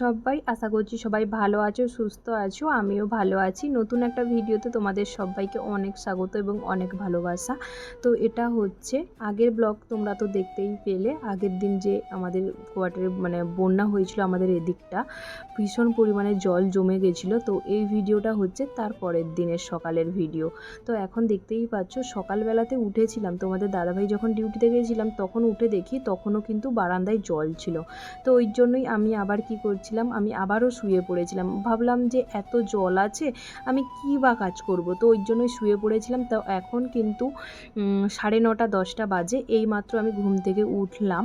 সবাই, আশা করছি সবাই ভালো আছো, সুস্থ আছো, আমিও ভালো আছি। নতুন একটা ভিডিওতে তোমাদের সবাইকে অনেক স্বাগত এবং অনেক ভালোবাসা। তো এটা হচ্ছে, আগের ব্লগ তোমরা তো দেখতেই পেলে, আগের দিন যে আমাদের কোয়ার্টারে মানে বন্যা হয়েছিল আমাদের এদিকটা, ভীষণ পরিমাণে জল জমে গেছিল। তো এই ভিডিওটা হচ্ছে তার পরের দিনের সকালের ভিডিও। তো এখন দেখতেই পাচ্ছ, সকালবেলাতে উঠেছিলাম। তোমাদের দাদাভাই যখন ডিউটিতে গিয়েছিলাম তখন উঠে দেখি তখনও কিন্তু বারান্দায় জল ছিল। তো ওই জন্যই আমি আবার কি করছিলাম আমি আবারও শুয়ে পড়েছিলাম। ভাবলাম যে এত জল আছে, আমি কী বা কাজ করব? তো ওই জন্যই শুয়ে পড়েছিলাম। তো এখন কিন্তু সাড়ে নটা, দশটা বাজে এই মাত্র আমি ঘুম থেকে উঠলাম।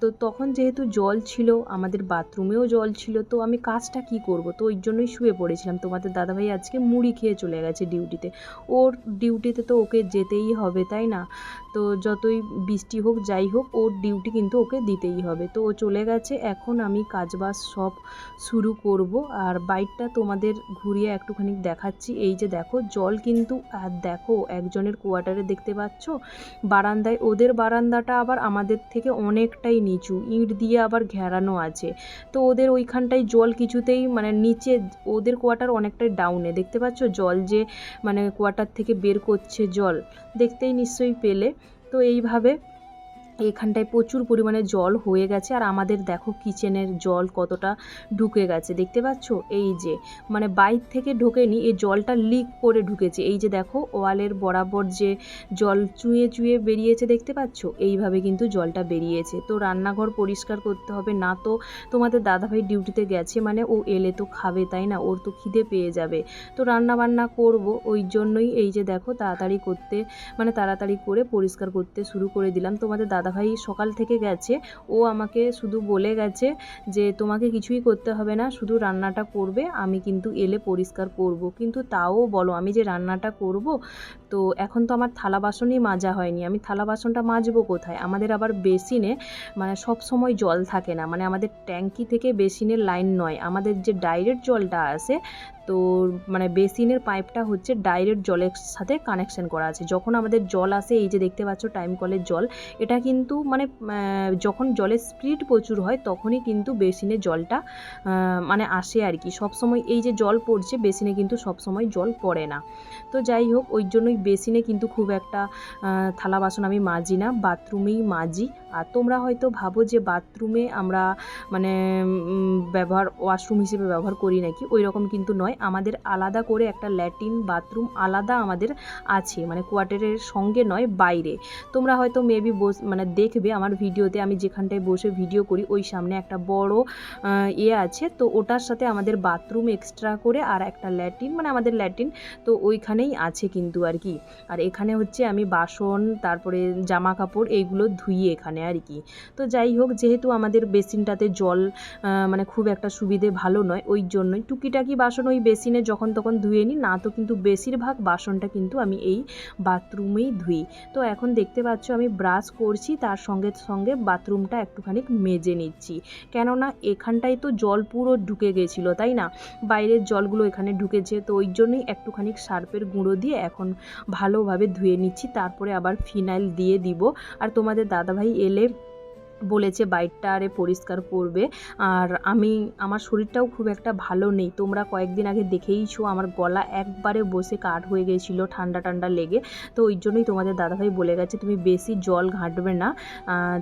তো তখন যেহেতু জল ছিল, আমাদের বাথরুমেও জল ছিল, তো আমি কাজটা কি করব? তো ওই জন্যই শুয়ে পড়েছিলাম। তোমাদের দাদাভাই আজকে মুড়ি খেয়ে চলে গেছে ডিউটিতে। ওর ডিউটিতে তো ওকে যেতেই হবে, তাই না? তো যতই বৃষ্টি হোক, যাই হোক, ওর ডিউটি কিন্তু ওকে দিতেই হবে। তো ও চলে গেছে। এখন আমি কাজবাজ সব শুরু করব। আর বাইকটা তোমাদের ঘুরিয়ে একটুখানি দেখাচ্ছি। এই যে দেখো, জল কিন্তু, আর দেখো, একজনের কোয়ার্টারে দেখতে পাচ্ছ? বারান্দায়, ওদের বারান্দাটা আবার আমাদের থেকে অনেকটাই নিচু। ইট দিয়ে আবার ঘেরানো আছে। তো ওদের ওইখানটায় জল কিছুতেই মানে নিচে, ওদের কোয়ার্টার অনেকটাই ডাউনে দেখতে পাচ্ছ? জল যে মানে কোয়ার্টার থেকে বের করছে জল। দেখতেই নিশ্চয়ই পেলে। তো এইভাবে এখানটায় প্রচুর পরিমাণে জল হয়ে গেছে আর আমাদের দেখো কিচেনের জল কতটা ঢুকে গেছে। দেখতে পাচ্ছ? এই যে মানে বাইর থেকে ঢোকেনি, এই জলটা লিক করে ঢুকেছে। এই যে দেখো, ওয়ালের বরাবর যে জল চুঁয়ে চুঁয়ে বেরিয়েছে, দেখতে পাচ্ছ? এইভাবে কিন্তু জলটা বেরিয়েছে। তো রান্নাঘর পরিষ্কার করতে হবে, না তো তোমাদের দাদাভাই ডিউটিতে গেছে মানে ও এলে তো খাবে, তাই না? ওর তো খিদে পেয়ে যাবে। তো রান্না বান্না করব, ওই জন্যই এই যে দেখো, তাড়াতাড়ি করতে মানে তাড়াতাড়ি করে পরিষ্কার করতে শুরু করে দিলাম। তোমাদের দাদাভাই সকাল থেকে গেছে, ও আমাকে শুধু বলে গেছে যে তোমাকে কিছুই করতে হবে না, শুধু রান্নাটা করবে, আমি কিন্তু এলে পরিষ্কার করব। কিন্তু তাও বলো, আমি যে রান্নাটা করব, তো এখন তো আমার থালা বাসনই মাজা হয়নি, আমি থালা বাসনটা মাজবো কোথায়? আমাদের আবার বেসিনে মানে সব সময় জল থাকে না মানে আমাদের ট্যাঙ্কি থেকে বেসিনের লাইন নয়, আমাদের যে ডাইরেক্ট জলটা আসে তো মানে বেসিনের পাইপটা হচ্ছে ডাইরেক্ট জলের সাথে কানেকশন করা আছে। যখন আমাদের জল আসে, এই যে দেখতে পাচ্ছ টাইম কলের জল, এটা কিন্তু মানে যখন জলের স্পিড প্রচুর হয়, তখনই কিন্তু বেসিনে জলটা মানে আসে আর কি। সবসময় এই যে জল পড়ছে, বেসিনে কিন্তু সবসময় জল পড়ে না। তো যাই হোক, ওই জন্যই বেসিনে কিন্তু খুব একটা থালা বাসন আমি মাজি না, বাথরুমেই মাজি। আর তোমরা হয়তো ভাবো যে বাথরুমে আমরা মানে ব্যবহার, ওয়াশরুম হিসেবে ব্যবহার করি নাকি? ওই রকম কিন্তু নয়। আমাদের আলাদা করে একটা ল্যাট্রিন বাথরুম আলাদা আমাদের আছে মানে কোয়ার্টারের সঙ্গে নয়, বাইরে। তোমরা হয়তো মেবি বস মানে দেখবে আমার ভিডিওতে আমি যেখানটায় বসে ভিডিও করি, ওই সামনে একটা বড় ইয়ে আছে। তো ওটার সাথে আমাদের বাথরুম এক্সট্রা করে আর একটা ল্যাট্রিন মানে আমাদের ল্যাট্রিন তো ওইখানেই আছে কিন্তু আর কি। আর এখানে হচ্ছে আমি বাসন, তারপরে জামা কাপড় এইগুলো ধুই এখানে আর কি। তো যাই হোক, যেহেতু আমাদের বেসিনটাতে জল মানে খুব একটা সুবিধে ভালো নয়, ওই জন্যই। টুকিটাকি বাসন ওই বেসিনে যখন তখন ধুয়ে নিই, না তো কিন্তু বেশিরভাগ বাসনটা কিন্তু আমি এই বাথরুমেই ধুই। তো এখন দেখতে পাচ্ছ আমি ব্রাশ করছি, তার সঙ্গে সঙ্গে বাথরুমটা একটুখানি মেজে নিচ্ছি। কেননা এখানটায় তো জল পুরো ঢুকে গেছিল, তাই না? বাইরের জলগুলো এখানে ঢুকেছে, তো ওই জন্যই একটুখানি সার্পের গুঁড়ো দিয়ে এখন ভালোভাবে ধুয়ে নিচ্ছি। তারপরে আবার ফিনাইল দিয়ে দিব। আর তোমাদের দাদাভাই এলে বলেছে বাইকটা আরে পরিষ্কার করবে। আর আমি, আমার শরীরটাও খুব একটা ভালো নেই। তোমরা কয়েকদিন আগে দেখেইছো, আমার গলা একবারে বসে কাঠ হয়ে গেছিল ঠান্ডা ঠান্ডা লেগে। তো ওই জন্যই তোমাদের দাদাভাই বলে গেছে, তুমি বেশি জল ঘাঁটবে না।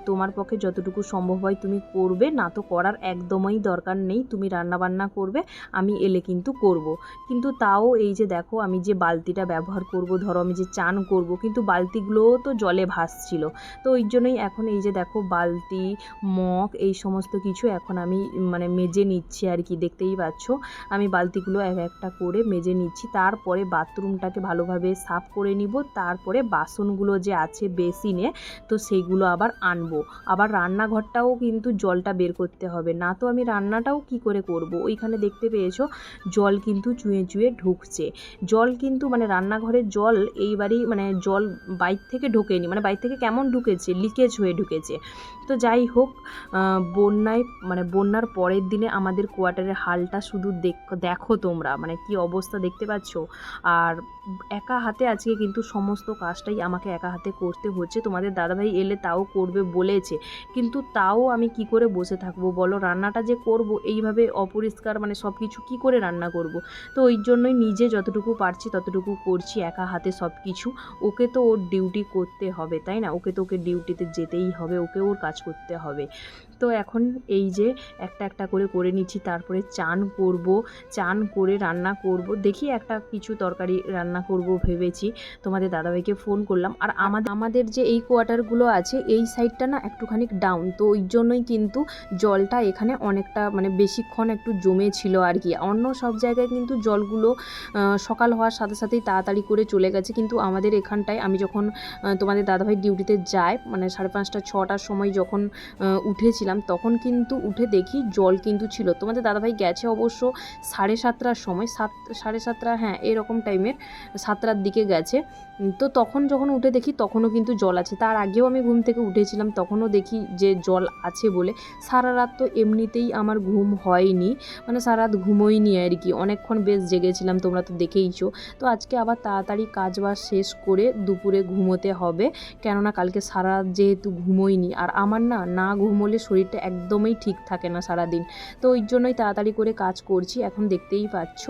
তোমার পক্ষে যতটুকু সম্ভব হয় তুমি করবে, না তো করার একদমই দরকার নেই। তুমি রান্না বান্না করবে, আমি এলে কিন্তু করব। কিন্তু তাও এই যে দেখো, আমি যে বালতিটা ব্যবহার করব, ধরো আমি যে চান করব, কিন্তু বালতিগুলোও তো জলে ভাসছিল। তো ওই জন্যই এখন এই যে দেখো, বালতি মগ এই সমস্ত কিছু এখন আমি মানে মেজে নিচ্ছি আর কি, দেখতেই পাচ্ছ। আমি বালতিগুলো এক একটা করে মেজে নিচ্ছি। তারপরে বাথরুমটাকে ভালোভাবে সাফ করে নিব। তারপরে বাসনগুলো যে আছে বেসিনে, তো সেইগুলো আবার আনব। আবার রান্নাঘরটাও কিন্তু জলটা বের করতে হবে। না তো আমি রান্নাটাও কি করে করব? ওইখানে দেখতে পেয়েছ, জল কিন্তু চুঁয়ে চুঁয়ে ঢুকছে। জল কিন্তু মানে রান্নাঘরের জল এইবারই মানে জল বাইর থেকে ঢোকেনি। মানে বাইর থেকে কেমন ঢুকেছে? লিকেজ হয়ে ঢুকেছে। তো যাই হোক বন্যায় মানে বন্যার পরের দিনে আমাদের কোয়ার্টারের হালটা শুধু দেখ- তোমরা মানে কি অবস্থা দেখতে পাচ্ছ? আর একা হাতে আজকে কিন্তু সমস্ত কাজটাই আমাকে একা হাতে করতে হচ্ছে। তোমাদের দাদাভাই এলে তাও করবে বলেছে। কিন্তু তাও আমি কি করে বসে থাকব বলো? রান্নাটা যে করব, এইভাবে অপরিষ্কার মানে সব কিছু কী করে রান্না করব? তো ওই জন্যই নিজে যতটুকু পারছি ততটুকু করছি, একা হাতে সব কিছু ওকে তো ওর ডিউটি করতে হবে, তাই না? ওকে তো ওকে ডিউটিতে যেতেই হবে, ওকে ওর কাজ করতে হবে। তো এখন এই যে একটা একটা করে করে নিচ্ছি তারপরে চান করব চান করে রান্না করব। দেখি একটা কিছু তরকারি রান্না করব ভেবেছি। তোমাদের দাদাভাইকে ফোন করলাম। আর আমাদের আমাদের যে এই কোয়ার্টারগুলো আছে এই সাইডটা না একটুখানি ডাউন তো ওই জন্যই কিন্তু জলটা এখানে অনেকটা মানে বেশিক্ষণ একটু জমে ছিল আর কি। অন্য সব জায়গায় কিন্তু জলগুলো সকাল হওয়ার সাথে সাথেই তাড়াতাড়ি করে চলে গেছে। কিন্তু আমাদের এখানটায় আমি যখন তোমাদের দাদাভাই ডিউটিতে যায় মানে সাড়ে পাঁচটা ছটার সময় যখন আহ, উঠেছিলাম তখন কিন্তু উঠে দেখি জল কিন্তু ছিল। তোমাদের দাদাভাই গেছে অবশ্য সাড়ে সাতটার সময়, সাত, সাড়ে সাতটা হ্যাঁ এরকম টাইমের, সাতটার দিকে গেছে। তো তখন যখন উঠে দেখি, তখনও কিন্তু জল আছে। তার আগেও আমি ঘুম থেকে উঠেছিলাম, তখনও দেখি যে জল আছে বলে। সারা রাত তো এমনিতেই আমার ঘুম হয়নি মানে সারা রাত ঘুমোইনি আর কি। অনেকক্ষণ বেশ জেগেছিলাম, তোমরা তো দেখেইছো। তো আজকে আবার তাড়াতাড়ি কাজ বাজ শেষ করে দুপুরে ঘুমোতে হবে। কেননা কালকে সারা রাত যেহেতু ঘুমোইনি আর আমার না না ঘুমোলে শরীরটা একদমই ঠিক থাকে না সারাদিন। তো ওই জন্যই তাড়াতাড়ি করে কাজ করছি এখন দেখতেই পাচ্ছ।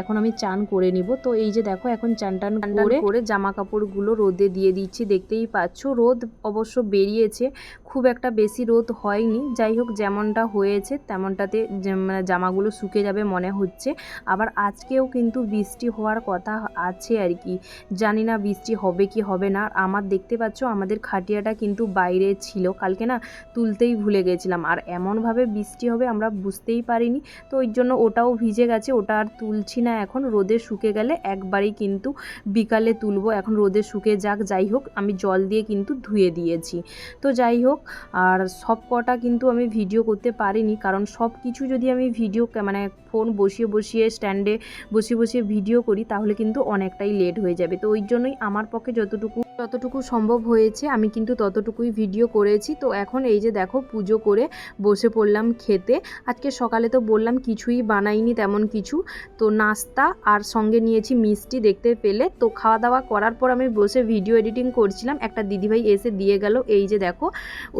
এখন আমি চান করে নিব। তো এই যে দেখো এখন চান টান করে করে জামা কাপড়গুলো রোদে দিয়ে দিচ্ছি দেখতেই পাচ্ছ। রোদ অবশ্য বেরিয়েছে খুব একটা বেশি রোদ হয়নি। যাই হোক যেমনটা হয়েছে তেমনটাতে মানে জামাগুলো শুকে যাবে মনে হচ্ছে। আবার আজকেও কিন্তু বৃষ্টি হওয়ার কথা আছে আর কি। জানি না বৃষ্টি হবে কি হবে না। আমার দেখতে পাচ্ছ আমাদের খাটিয়াটা কিন্তু বাইরে ছিল। কালকে না তুলতেই ভুলে গেছিলাম। আর এমনভাবে বৃষ্টি হবে আমরা বুঝতেই পারিনি। তো ওই জন্য ওটাও ভিজে গেছে, ওটা আর তুলছি না এখন। রোদে শুকে গেলে একবারেই কিন্তু বিকালে তুলবো। এখন রোদে শুকে যাক, যাই হোক, আমি জল দিয়ে কিন্তু ধুয়ে দিয়েছি। তো যাই হোক, আর সব কটা কিন্তু আমি ভিডিও করতে পারিনি। কারণ সব কিছু যদি আমি ভিডিও মানে ফোন বসিয়ে বসিয়ে, স্ট্যান্ডে বসিয়ে বসিয়ে ভিডিও করি, তাহলে কিন্তু অনেকটাই লেট হয়ে যাবে। তো ওই জন্যই আমার পক্ষে যতটুকু যতটুকু সম্ভব হয়েছে, আমি কিন্তু ততটুকুই ভিডিও করেছি। তো এখন এই যে দেখো, পুজো করে বসে পড়লাম খেতে। আজকে সকালে তো বললাম কিছুই বানাইনি তেমন কিছু। তো নাস্তা আর সঙ্গে নিয়েছি মিষ্টি দেখতে পেলে। তো খাওয়া দাওয়া করার পর আমি বসে ভিডিও এডিটিং করছিলাম। একটা দিদিভাই এসে দিয়ে গেল, এই যে দেখো।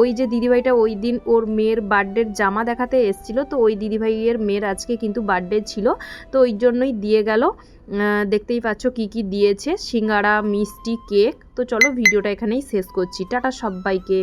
ওই যে দিদিভাইটা ওই দিন ওর মেয়ের বার্থডের জামা দেখাতে এসেছিল। তো ওই দিদিভাইয়ের মেয়ের আজকে কিন্তু বার্থডে ছিল। তো ওই জন্যই দিয়ে গেল। দেখতেই পাচ্ছ কি কি দিয়েছে। সিঙ্গাড়া, মিষ্টি, কেক। তো চলো ভিডিওটা এখানেই শেষ করছি। টাটা সবাইকে।